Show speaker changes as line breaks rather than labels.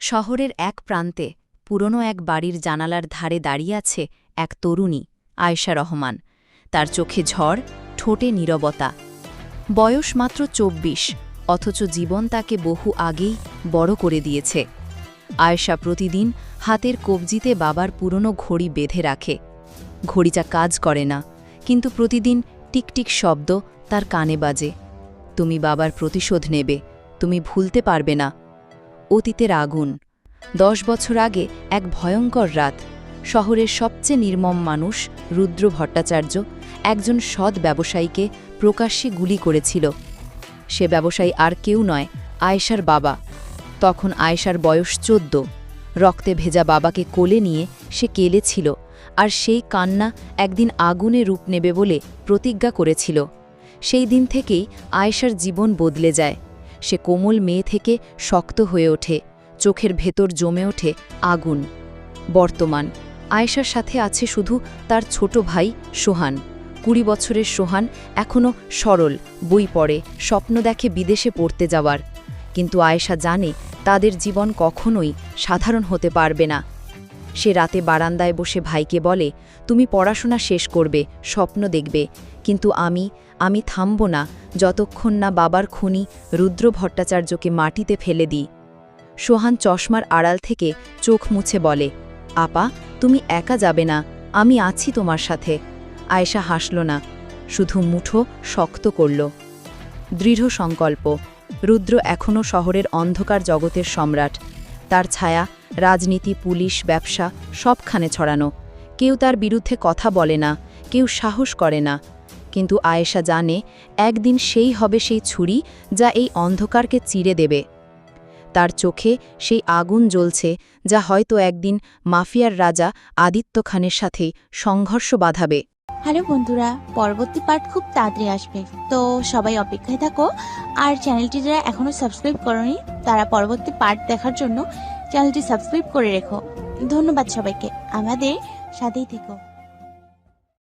শহরের এক প্রান্তে পুরনো এক বাড়ির জানালার ধারে দাঁড়িয়ে আছে এক তরুণী, আয়েশা রহমান। তার চোখে ঝড়, ঠোঁটে নীরবতা। বয়স মাত্র চব্বিশ, অথচ জীবন তাকে বহু আগেই বড় করে দিয়েছে। আয়েশা প্রতিদিন হাতের কবজিতে বাবার পুরনো ঘড়ি বেঁধে রাখে। ঘড়িটা কাজ করে না, কিন্তু প্রতিদিন টিকটিক শব্দ তার কানে বাজে। তুমি বাবার প্রতিশোধ নেবে, তুমি ভুলতে পারবে না। অতীতের আগুন। দশ বছর আগে এক ভয়ঙ্কর রাত, শহরের সবচেয়ে নির্মম মানুষ রুদ্র ভট্টাচার্য একজন সৎ ব্যবসায়ীকে প্রকাশ্যে গুলি করেছিল। সে ব্যবসায়ী আর কেউ নয়, আয়েশার বাবা। তখন আয়েশার বয়স চোদ্দ। রক্তে ভেজা বাবাকে কোলে নিয়ে সে কেলেছিল আর সেই কান্না একদিন আগুনে রূপ নেবে বলে প্রতিজ্ঞা করেছিল। সেই দিন থেকেই আয়েশার জীবন বদলে যায়। সে কোমল মেয়ে থেকে শক্ত হয়ে ওঠে, চোখের ভেতর জমে ওঠে আগুন। বর্তমান, আয়েশার সাথে আছে শুধু তার ছোট ভাই সোহান। কুড়ি বছরের সোহান এখনও সরল, বই পড়ে, স্বপ্ন দেখে বিদেশে পড়তে যাওয়ার। কিন্তু আয়েশা জানে তাদের জীবন কখনোই সাধারণ হতে পারবে না। সে রাতে বারান্দায় বসে ভাইকে বলে, তুমি পড়াশোনা শেষ করবে, স্বপ্ন দেখবে। কিন্তু আমি আমি থামব না, যতক্ষণ না বাবার খুনি রুদ্র ভট্টাচার্যকে মাটিতে ফেলে দিই। সোহান চশমার আড়াল থেকে চোখ মুছে বলে, আপা, তুমি একা যাবে না, আমি আছি তোমার সাথে। আয়েশা হাসল না, শুধু মুঠো শক্ত করল। দৃঢ় সংকল্প, রুদ্র এখনও শহরের অন্ধকার জগতের সম্রাট, তার ছায়া রাজনীতি, পুলিশ, ব্যবসা, সবখানে ছড়ানো। কেউ তার বিরুদ্ধে কথা বলে না, কেউ সাহস করে না। কিন্তু আয়েশা জানে, একদিন সেই হবে সেই ছুরি যা এই অন্ধকারকে চিরে দেবে। তার চোখে সেই আগুন জ্বলছে যা হয়তো একদিন মাফিয়ার রাজা আদিত্য খানের সাথে সংঘর্ষ বাঁধাবে।
হ্যালো বন্ধুরা, পরবর্তী পার্ট খুব তাড়াতাড়ি আসবে। তো সবাই অপেক্ষায় থাকো, আর চ্যানেলটি যারা এখনও সাবস্ক্রাইব করনি, তারা পরবর্তী পার্ট দেখার জন্য চ্যানেলটি সাবস্ক্রাইব করে রেখো। ধন্যবাদ সবাইকে। আমাদের সাথেই থেকো।